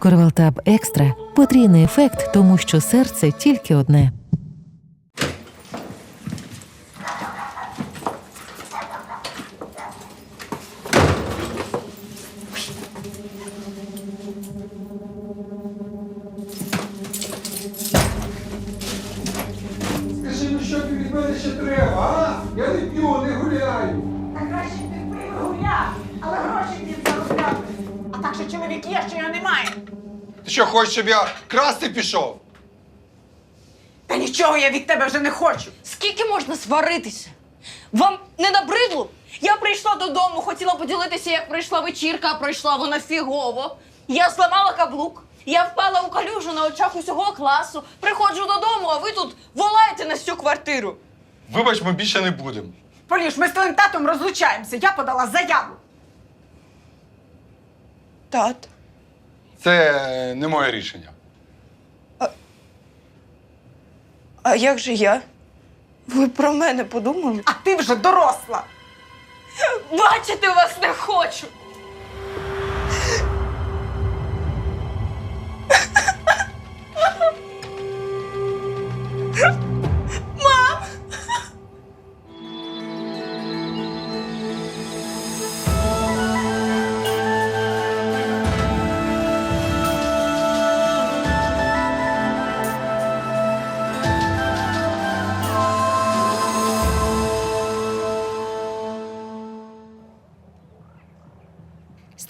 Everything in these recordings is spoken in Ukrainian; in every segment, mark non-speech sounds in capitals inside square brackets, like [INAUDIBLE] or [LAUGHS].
Корвалтаб екстра потрійний ефект, тому що серце тільки одне. Щоб я красти пішов? Та нічого я від тебе вже не хочу. Скільки можна сваритися? Вам не набридло? Я прийшла додому, хотіла поділитися, як пройшла вечірка, а пройшла вона фігово. Я зламала каблук. Я впала у калюжу на очах усього класу. Приходжу додому, а ви тут волаєте на всю квартиру. Вибач, ми більше не будемо. Поліж, ми з твоїм татом розлучаємося. Я подала заяву. Тат. Це не моє рішення. А як же я? Ви про мене подумали? А ти вже доросла. Бачити вас не хочу. [LAUGHS]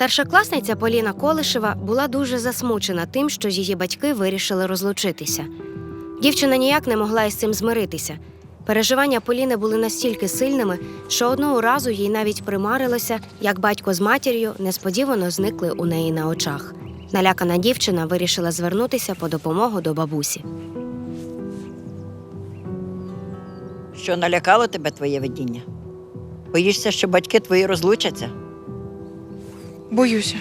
Старшокласниця Поліна Колишева була дуже засмучена тим, що її батьки вирішили розлучитися. Дівчина ніяк не могла із цим змиритися. Переживання Поліни були настільки сильними, що одного разу їй навіть примарилося, як батько з матір'ю несподівано зникли у неї на очах. Налякана дівчина вирішила звернутися по допомогу до бабусі. Що налякало тебе твоє видіння? Боїшся, що батьки твої розлучаться? Боюся.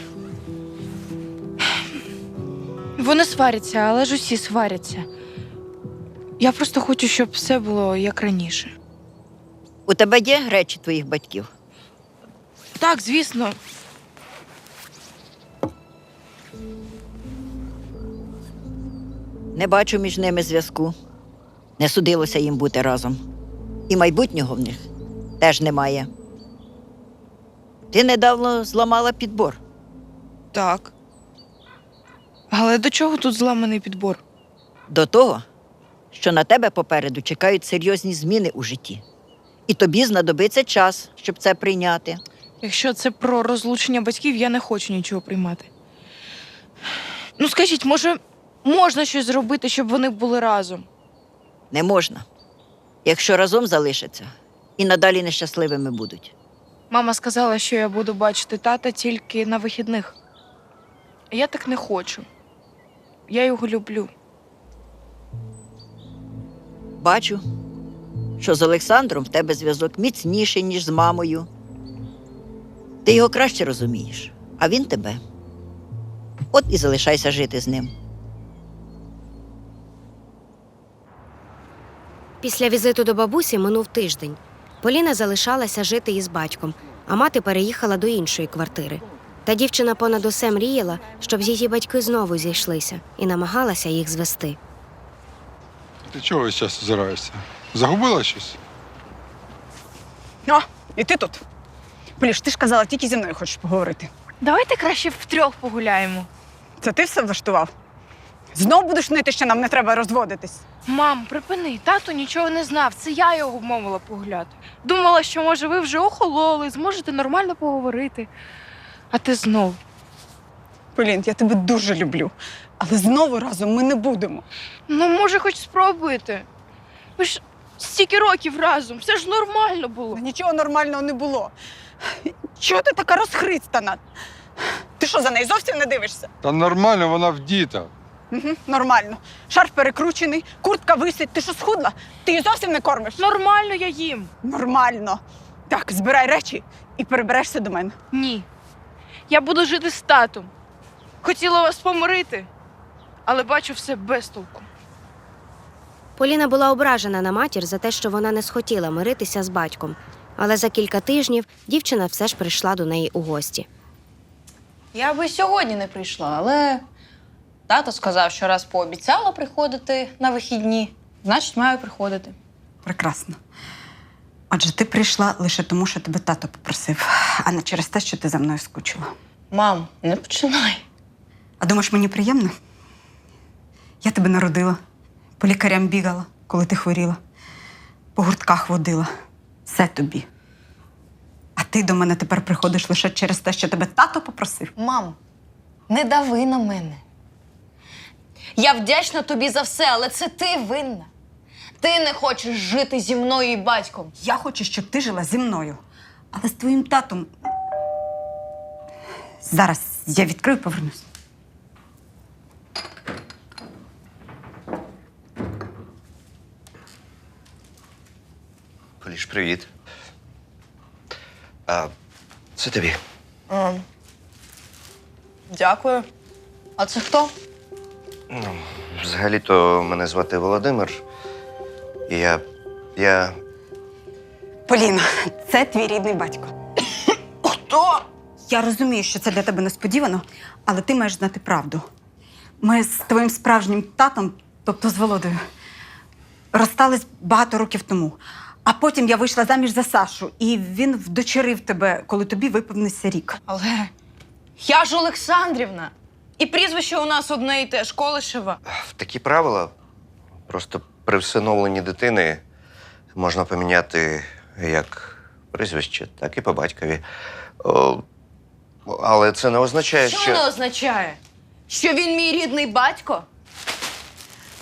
Вони сваряться, але ж усі сваряться. Я просто хочу, щоб все було як раніше. У тебе є речі твоїх батьків? Так, звісно, Не бачу між ними зв'язку. Не судилося їм бути разом. І майбутнього в них теж немає. Ти недавно зламала підбор. так. Але до чого тут зламаний підбор? До того, що на тебе попереду чекають серйозні зміни у житті. І тобі знадобиться час, щоб це прийняти. Якщо це про розлучення батьків, я не хочу нічого приймати. Ну, скажіть, може, можна щось зробити, щоб вони були разом? Не можна. Якщо разом залишаться, і надалі нещасливими будуть. Мама сказала, що я буду бачити тата тільки на вихідних. Я так не хочу. Я його люблю. Бачу, що з Олександром в тебе зв'язок міцніший, ніж з мамою. Ти його краще розумієш, а він тебе. От і залишайся жити з ним. Після візиту до бабусі минув тиждень. Поліна залишалася жити із батьком, а мати переїхала до іншої квартири. Та дівчина понад усе мріяла, щоб її батьки знову зійшлися і намагалася їх звести. Ти чого весь час озираєшся? Загубила щось? О, і ти тут. Поліж, ти ж казала, тільки зі мною хочеш поговорити. Давайте краще втрьох погуляємо. Це ти все влаштував? Знов будеш нити, що нам не треба розводитись. Мам, припини, тато нічого не знав. Це я його вмовила погуляти. Думала, що може ви вже охололи, зможете нормально поговорити. А ти знов. Полін, я тебе дуже люблю. Але знову разом ми не будемо. Ну, може, хоч спробуйте. Ви ж стільки років разом, все ж нормально було. Нічого нормального не було. Чого ти така розхристана? Ти що, за нею зовсім не дивишся? Та нормально, вона вдіта. Угу, нормально. Шарф перекручений, куртка висить. Ти що схудла? Ти її зовсім не кормиш? Нормально я їм. Нормально. Так, збирай речі і переберешся до мене. Ні. Я буду жити з татом. Хотіла вас помирити, але бачу все без толку. Поліна була ображена на матір за те, що вона не схотіла миритися з батьком. Але за кілька тижнів дівчина все ж прийшла до неї у гості. Я би сьогодні не прийшла, але Тато сказав, що раз пообіцяла приходити на вихідні, значить маю приходити. Прекрасно. Отже, ти прийшла лише тому, що тебе тато попросив, а не через те, що ти за мною скучила. Мам, не починай. А думаєш, мені приємно? Я тебе народила, по лікарям бігала, коли ти хворіла, по гуртках водила. Все тобі. А ти до мене тепер приходиш лише через те, що тебе тато попросив. Мам, не дави на мене. Я вдячна тобі за все, але це ти винна. Ти не хочеш жити зі мною і батьком. Я хочу, щоб ти жила зі мною. Але з твоїм татом. Зараз я відкрию і повернусь. Поліж, привіт. А, це тобі. Дякую. А це хто? Ну, взагалі-то мене звати Володимир. І я. я. Поліна, це твій рідний батько. Хто? Я розумію, що це для тебе несподівано, але ти маєш знати правду. Ми з твоїм справжнім татом, тобто з Володою, розстались багато років тому. А потім я вийшла заміж за Сашу, і він вдочерив тебе, коли тобі виповнився рік. Але я ж Олександрівна. І прізвище у нас одне і те ж Колишева. Такі правила. Просто при всиновленні дитини можна поміняти як прізвище, так і по батькові. О, але це не означає, Що що. не означає? Що він мій рідний батько?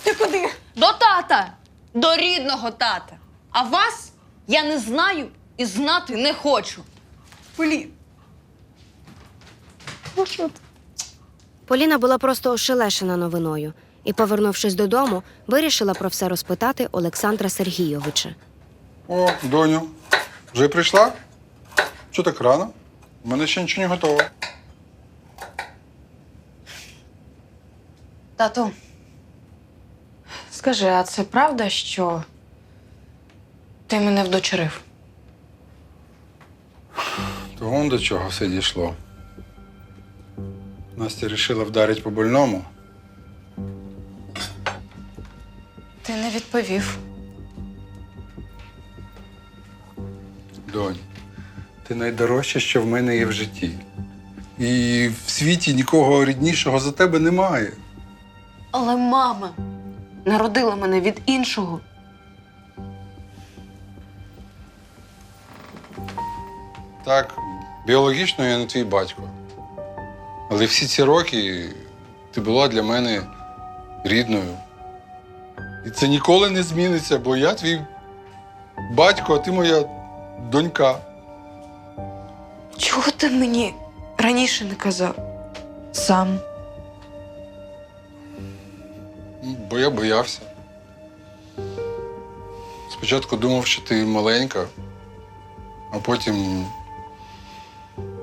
Ти куди? До тата, до рідного тата. А вас я не знаю і знати не хочу. Полін. Ну що ти? Поліна була просто ошелешена новиною і, повернувшись додому, вирішила про все розпитати Олександра Сергійовича. О, доню, вже прийшла? Що так рано? У мене ще нічого не готово. Тату, скажи, а це правда, що ти мене вдочерив? То вон до чого все дійшло. Настя вирішила вдарити по больному. Ти не відповів. Донь, ти найдорожче, що в мене є в житті. І в світі нікого ріднішого за тебе немає. Але мама народила мене від іншого. Так, біологічно я не твій батько. Але всі ці роки ти була для мене рідною. І це ніколи не зміниться, бо я твій батько, а ти моя донька. Чого ти мені раніше не казав? Сам. Бо я боявся. Спочатку думав, що ти маленька, а потім,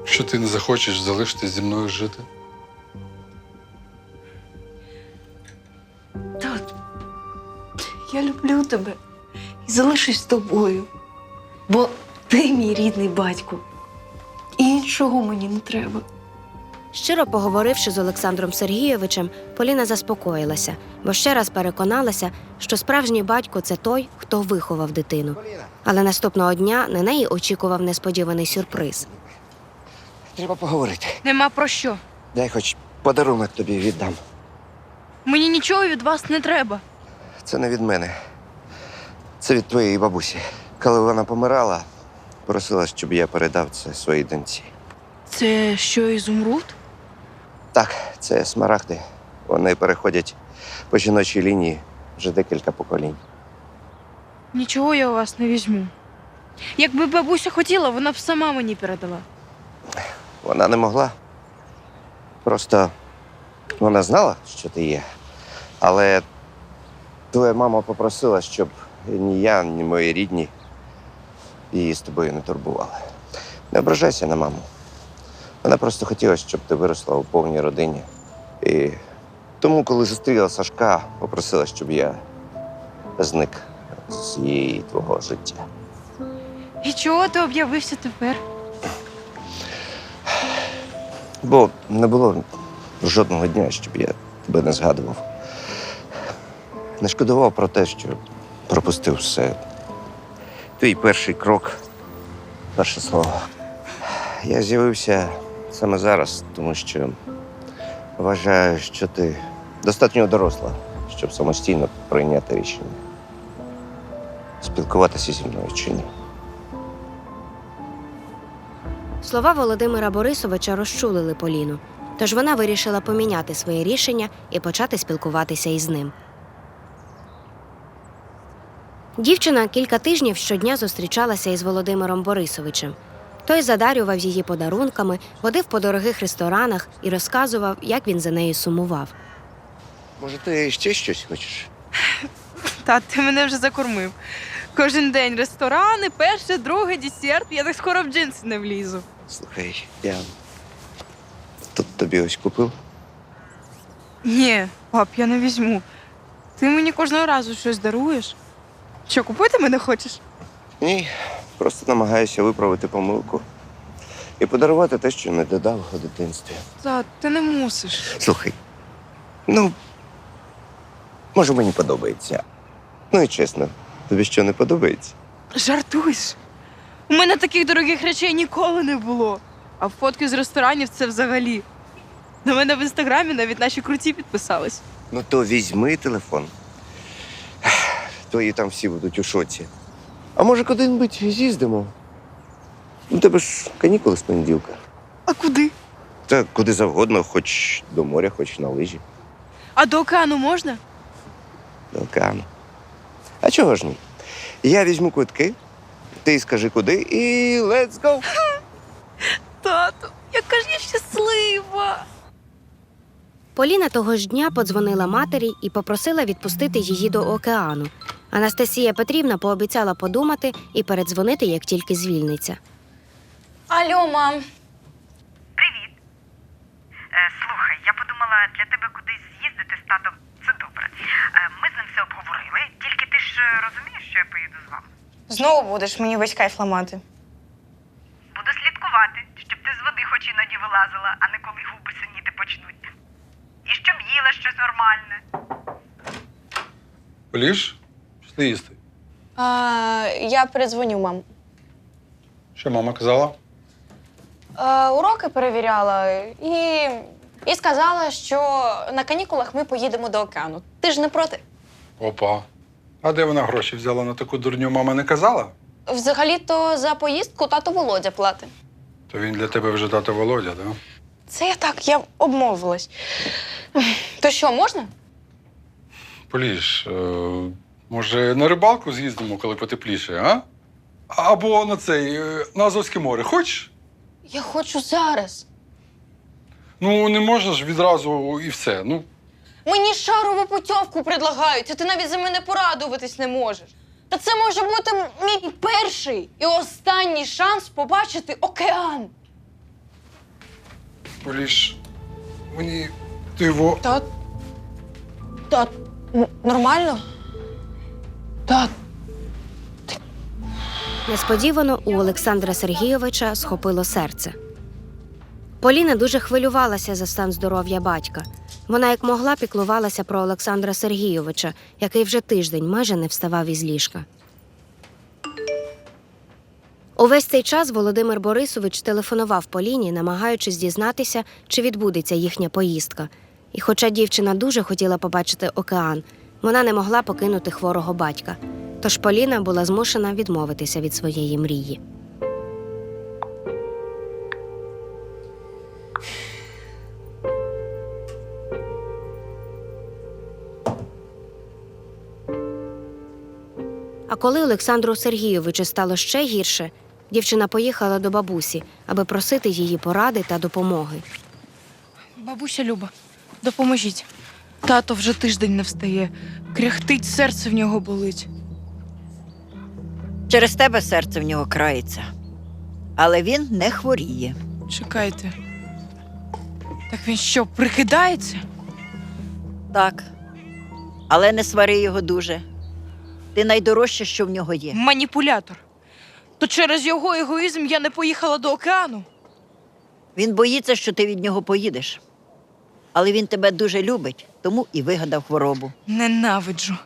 що ти не захочеш залишитись зі мною жити. Тат, я люблю тебе і залишусь з тобою. Бо ти мій рідний батько. І іншого мені не треба. Щиро поговоривши з Олександром Сергійовичем, Поліна заспокоїлася, бо ще раз переконалася, що справжній батько це той, хто виховав дитину. Але наступного дня на неї очікував несподіваний сюрприз. Треба поговорити. Нема про що. Дай хоч подарунок тобі віддам. Мені нічого від вас не треба. Це не від мене. Це від твоєї бабусі. Коли вона помирала, просила, щоб я передав це своїй доньці. Це що, ізумруд? Так, це смарагди. Вони переходять по жіночій лінії вже декілька поколінь. Нічого я у вас не візьму. Якби бабуся хотіла, вона б сама мені передала. Вона не могла. Просто вона знала, що ти є. Але твоя мама попросила, щоб ні я, ні мої рідні її з тобою не турбували. Не ображайся на маму. Вона просто хотіла, щоб ти виросла у повній родині. І тому, коли зустріла Сашка, попросила, щоб я зник з її твого життя. І чого ти об'явився тепер? Бо не було жодного дня, щоб я тебе не згадував. Не шкодував про те, що пропустив все. Твій перший крок, перше слово. Я з'явився саме зараз, тому що вважаю, що ти достатньо доросла, щоб самостійно прийняти рішення. Спілкуватися зі мною чи ні. Слова Володимира Борисовича розчулили Поліну, тож вона вирішила поміняти своє рішення і почати спілкуватися із ним. Дівчина кілька тижнів щодня зустрічалася із Володимиром Борисовичем. Той задарював її подарунками, водив по дорогих ресторанах і розказував, як він за нею сумував. Може, ти ще щось хочеш? Та ти мене вже закормив. Кожен день ресторани, перше, друге, десерт. Я так скоро в джинси не влізу. Слухай, я тут тобі ось купив. Ні, пап, я не візьму. Ти мені кожного разу щось даруєш. Що, купити мене хочеш? Ні, просто намагаюся виправити помилку і подарувати те, що не додав у дитинстві. Та ти не мусиш. Слухай, ну, може, мені подобається. Ну і чесно, тобі що не подобається? Жартуєш? У мене таких дорогих речей ніколи не було. А фотки з ресторанів це взагалі. На мене в інстаграмі навіть наші круті підписались. Ну то візьми телефон. Твої там всі будуть у шоці. А може, куди-небудь з'їздимо? У тебе ж канікули з понеділка. А куди? Та куди завгодно, хоч до моря, хоч на лижі, А до океану можна? до океану. А чого ж ні? Я візьму квитки, ти скажи куди, і let's go! Тату, яка ж я щаслива. Поліна того ж дня подзвонила матері і попросила відпустити її до океану. Анастасія Петрівна пообіцяла подумати і передзвонити, як тільки звільниться. Алло, мам. Е, Слухай, я подумала для тебе кудись з'їздити з татом. Це добре. Е, Ми з ним все обговорили. Тільки ти ж розумієш, що я поїду з вами. Знову будеш мені весь кайф ламати. Буду слідкувати, щоб ти з води хоч іноді вилазила, а не коли губи синіти почнуть. І щоб їла щось нормальне. Поліж? Пішли їсти. А, я передзвоню, мам. Що мама казала? А, уроки перевіряла і, і сказала, що на канікулах ми поїдемо до океану. Ти ж не проти? Опа. А де вона гроші взяла на таку дурню, мама не казала? Взагалі-то за поїздку тато Володя платить. То він для тебе вже тато Володя, так? Да? Це я так, я обмовилась. То що, можна? Поліж, е, може, на рибалку з'їздимо, коли потепліше, а? Або на цей, е, на Азовське море. Хочеш? Я хочу зараз. Ну, не можна ж відразу і все. Ну, Мені шарову путівку предлагають, а ти навіть за мене порадуватись не можеш. Та це може бути мій перший і останній шанс побачити океан. Поліж, мені ти його. Та. Та нормально? Та. Несподівано у Олександра Сергійовича схопило серце. Поліна дуже хвилювалася за стан здоров'я батька. Вона як могла піклувалася про Олександра Сергійовича, який вже тиждень майже не вставав із ліжка. Увесь цей час Володимир Борисович телефонував Поліні, намагаючись дізнатися, чи відбудеться їхня поїздка. І хоча дівчина дуже хотіла побачити океан, вона не могла покинути хворого батька. Тож Поліна була змушена відмовитися від своєї мрії. А коли Олександру Сергійовичу стало ще гірше, дівчина поїхала до бабусі, аби просити її поради та допомоги. Бабуся Люба, допоможіть. Тато вже тиждень не встає. Кряхтить, серце в нього болить. Через тебе серце в нього крається. Але він не хворіє. Чекайте. Так він що, прикидається? Так. Але не свари його дуже. Ти найдорожче, що в нього є. Маніпулятор. То через його егоїзм я не поїхала до океану. Він боїться, що ти від нього поїдеш. Але він тебе дуже любить, тому і вигадав хворобу. Ненавиджу.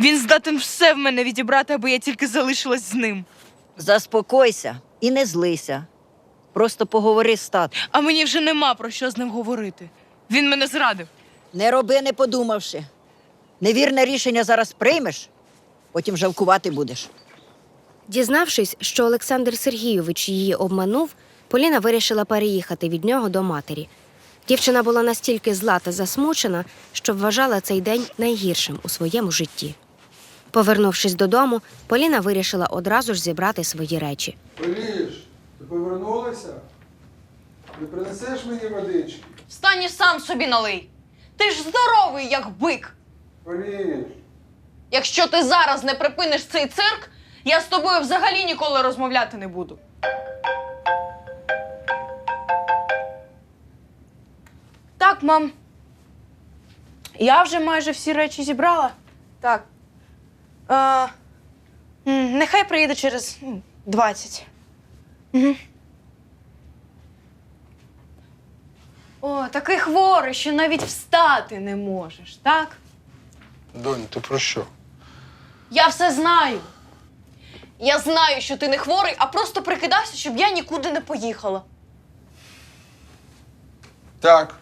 Він здатен все в мене відібрати, аби я тільки залишилась з ним. Заспокойся і не злися. Просто поговори з татом. А мені вже нема про що з ним говорити. Він мене зрадив. Не роби, не подумавши. Невірне рішення зараз приймеш, потім жалкувати будеш. Дізнавшись, що Олександр Сергійович її обманув, Поліна вирішила переїхати від нього до матері. Дівчина була настільки зла та засмучена, що вважала цей день найгіршим у своєму житті. Повернувшись додому, Поліна вирішила одразу ж зібрати свої речі. Поліж, ти повернулася? Не принесеш мені водички? Встань і сам собі налий. Ти ж здоровий, як бик. Поліж. Якщо ти зараз не припиниш цей цирк, я з тобою взагалі ніколи розмовляти не буду. Так, мам. Я вже майже всі речі зібрала. Так. Е, м, нехай приїде через м, 20. Угу. О, такий хворий, що навіть встати не можеш, так? Донь, ти про що? Я все знаю. Я знаю, що ти не хворий, а просто прикидався, щоб я нікуди не поїхала. Так.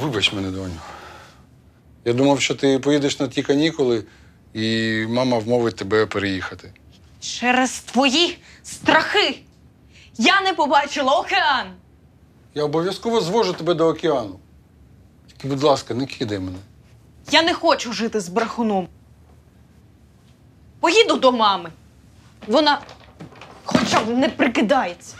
Вибач мене, доню. Я думав, що ти поїдеш на ті канікули, і мама вмовить тебе переїхати. Через твої страхи я не побачила океан. Я обов'язково звожу тебе до океану. Будь ласка, не кидай мене. Я не хочу жити з брехуном. Поїду до мами. Вона хоча б не прикидається.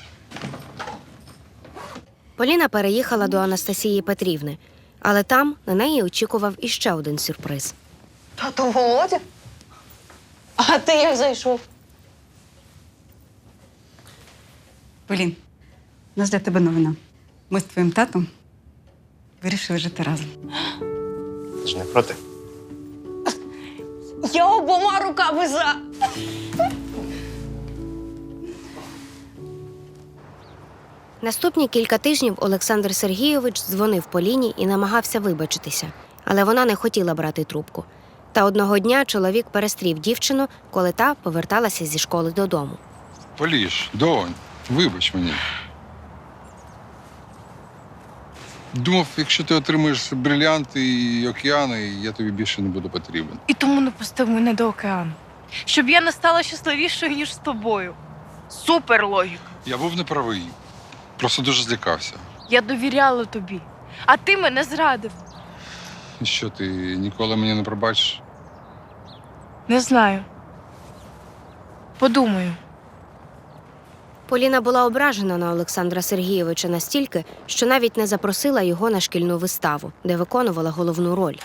Поліна переїхала до Анастасії Петрівни, але там на неї очікував іще один сюрприз. Тато Володя? А ти як зайшов? Полін, у нас для тебе новина. Ми з твоїм татом вирішили жити разом. Ти ж не проти? Я обома руками за. Наступні кілька тижнів Олександр Сергійович дзвонив Поліні і намагався вибачитися, але вона не хотіла брати трубку. Та одного дня чоловік перестрів дівчину, коли та поверталася зі школи додому. Поліж, донь, вибач мені. Думав, якщо ти отримаєш брилянти і океани, я тобі більше не буду потрібен. І тому не пустив мене до океану. Щоб я не стала щасливішою, ніж з тобою. Супер логіка. Я був неправий. Просто дуже злякався. Я довіряла тобі, а ти мене зрадив. І що ти ніколи мені не пробачиш? Не знаю. Подумаю. Поліна була ображена на Олександра Сергійовича настільки, що навіть не запросила його на шкільну виставу, де виконувала головну роль.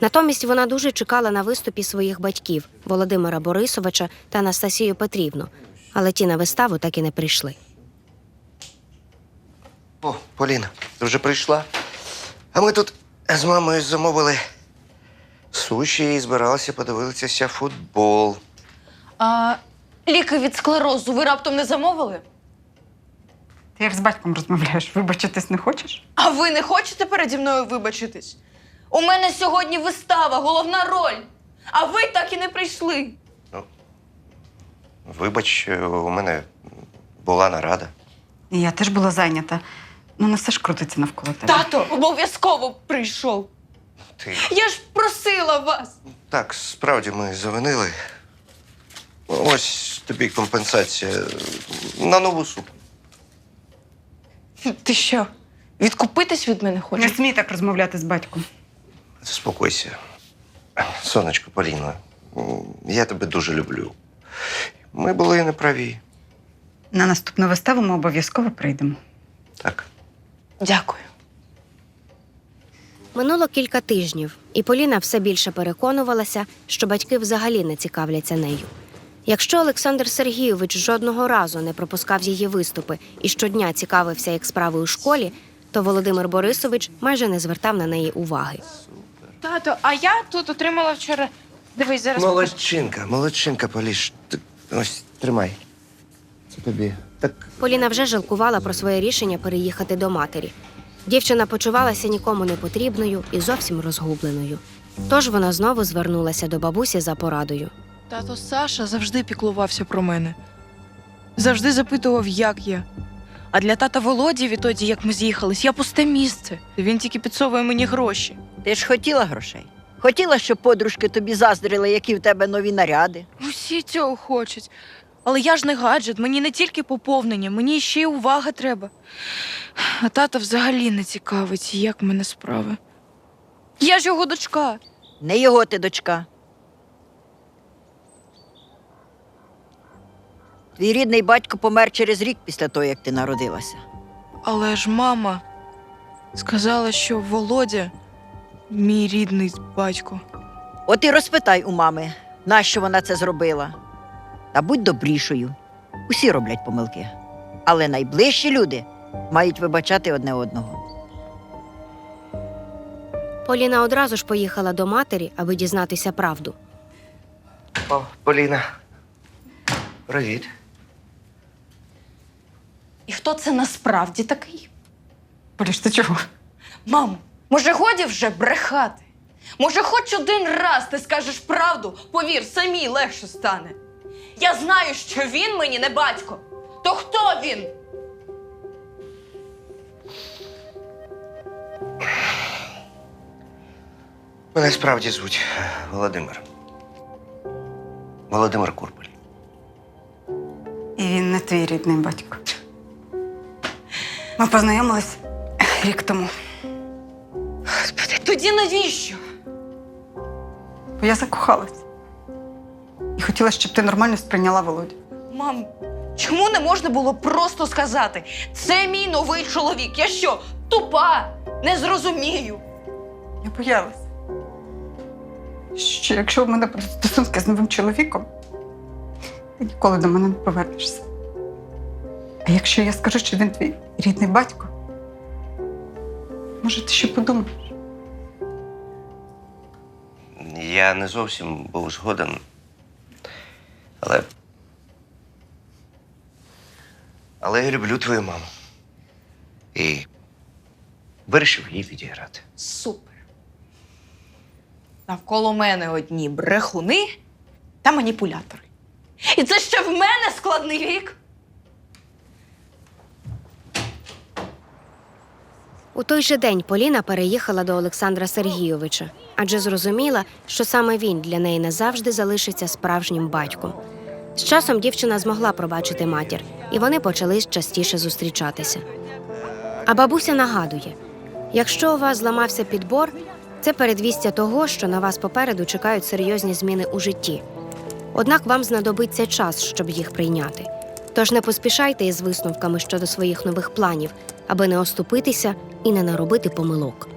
Натомість вона дуже чекала на виступі своїх батьків Володимира Борисовича та Анастасію Петрівну, але ті на виставу так і не прийшли. О, Поліна, ти вже прийшла. А ми тут з мамою замовили суші і збиралися подивитися футбол. А ліки від склерозу ви раптом не замовили? Ти як з батьком розмовляєш, вибачитись не хочеш? А ви не хочете переді мною вибачитись? У мене сьогодні вистава, головна роль. А ви так і не прийшли. Вибач, у мене була нарада. І я теж була зайнята. Ну, не все ж крутиться навколо тебе. Тато обов'язково прийшов. Ти. Я ж просила вас. Так, справді ми завинили. Ось тобі компенсація на нову сукню. Ти що, відкупитись від мене Не хочеш? смій так розмовляти з батьком. Заспокойся. Сонечко Поліна, м, я тебе дуже люблю. Ми були неправі. На наступну виставу ми обов'язково прийдемо. Так. Дякую. Минуло кілька тижнів, і Поліна все більше переконувалася, що батьки взагалі не цікавляться нею. Якщо Олександр Сергійович жодного разу не пропускав її виступи і щодня цікавився як справи у школі, то Володимир Борисович майже не звертав на неї уваги. Тато, а я тут отримала вчора. Дивись, зараз. Молодчинка, молодчинка, Поліш. Ти- Ось, тримай. Це тобі Так Поліна вже жалкувала про своє рішення переїхати до матері. Дівчина почувалася нікому не потрібною і зовсім розгубленою. Тож вона знову звернулася до бабусі за порадою. Тато Саша завжди піклувався про мене. Завжди запитував, як я. А для тата Володі відтоді, як ми з'їхались, я пусте місце. Він тільки підсовує мені гроші. Ти ж хотіла грошей. Хотіла, щоб подружки тобі заздрили, які в тебе нові наряди. Усі цього хочуть. Але я ж не гаджет, мені не тільки поповнення, мені ще й увага треба. А тата взагалі не цікавить, як мене справи. Я ж його дочка. Не його ти дочка. Твій рідний батько помер через рік після того, як ти народилася. Але ж мама сказала, що Володя мій рідний батько. От і розпитай у мами, нащо вона це зробила. Та будь добрішою. Усі роблять помилки. Але найближчі люди мають вибачати одне одного. Поліна одразу ж поїхала до матері, аби дізнатися правду. О, Поліна. Привіт. І хто це насправді такий? Поліш, ти чого? Мамо, може, годі вже брехати? Може, хоч один раз ти скажеш правду, повір, самій легше стане. Я знаю, що він мені не батько. То хто він? Мене справді звуть Володимир. Володимир Курпель. І він не твій рідний батько. Ми познайомились рік тому. Господи, тоді навіщо? Бо я закохалась. І хотіла, щоб ти нормально сприйняла Володю. Мам, чому не можна було просто сказати? Це мій новий чоловік. Я що, тупа? Не зрозумію. Я боялась, що якщо в мене будуть стосунки з новим чоловіком, ти ніколи до мене не повернешся. А якщо я скажу, що він твій рідний батько, може, ти ще подумаєш? Я не зовсім був згоден. Але. Але я люблю твою маму. І вирішив її відіграти. Супер. Навколо мене одні брехуни та маніпулятори. І це ще в мене складний вік. У той же день Поліна переїхала до Олександра Сергійовича, адже зрозуміла, що саме він для неї назавжди залишиться справжнім батьком. З часом дівчина змогла пробачити матір, і вони почали частіше зустрічатися. А бабуся нагадує: якщо у вас зламався підбор, це передвістя того, що на вас попереду чекають серйозні зміни у житті. Однак вам знадобиться час, щоб їх прийняти. Тож не поспішайте із висновками щодо своїх нових планів, аби не оступитися і не наробити помилок.